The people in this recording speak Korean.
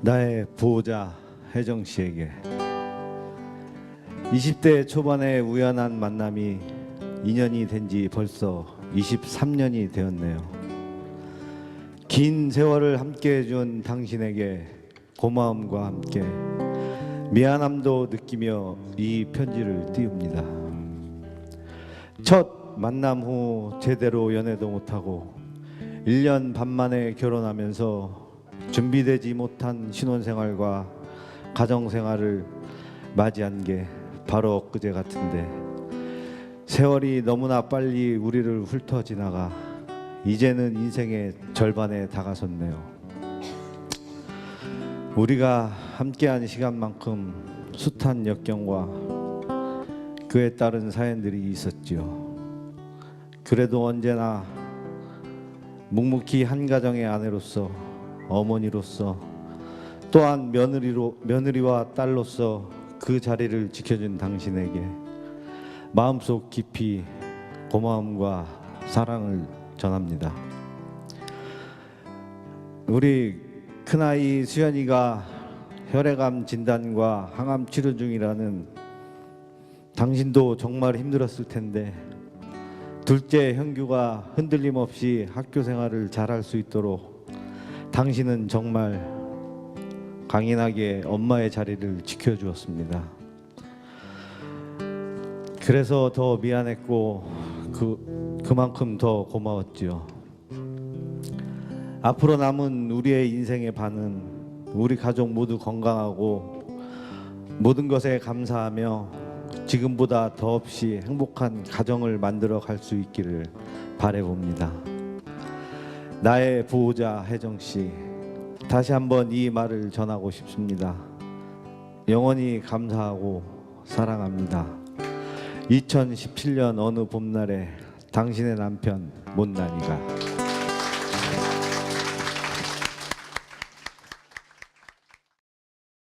나의 보호자 혜정 씨에게 20대 초반의 우연한 만남이 인연이 된 지 벌써 23년이 되었네요. 긴 세월을 함께 해준 당신에게 고마움과 함께 미안함도 느끼며 이 편지를 띄웁니다. 첫 만남 후 제대로 연애도 못하고 1년 반 만에 결혼하면서 준비되지 못한 신혼생활과 가정생활을 맞이한 게 바로 엊그제 같은데 세월이 너무나 빨리 우리를 훑어 지나가 이제는 인생의 절반에 다가섰네요. 우리가 함께한 시간만큼 숱한 역경과 그에 따른 사연들이 있었지요. 그래도 언제나 묵묵히 한 가정의 아내로서 어머니로서 또한 며느리로 며느리와 딸로서 그 자리를 지켜준 당신에게 마음속 깊이 고마움과 사랑을 전합니다. 우리 큰아이 수연이가 혈액암 진단과 항암 치료 중이라는 당신도 정말 힘들었을 텐데 둘째 형규가 흔들림 없이 학교 생활을 잘할 수 있도록 당신은 정말 강인하게 엄마의 자리를 지켜주었습니다. 그래서 더 미안했고 그 그만큼 더 고마웠지요. 앞으로 남은 우리의 인생의 반은 우리 가족 모두 건강하고 모든 것에 감사하며 지금보다 더없이 행복한 가정을 만들어 갈 수 있기를 바래봅니다. 나의 보호자 혜정 씨 다시 한번 이 말을 전하고 싶습니다. 영원히 감사하고 사랑합니다. 2017년 어느 봄날에 당신의 남편 못난이가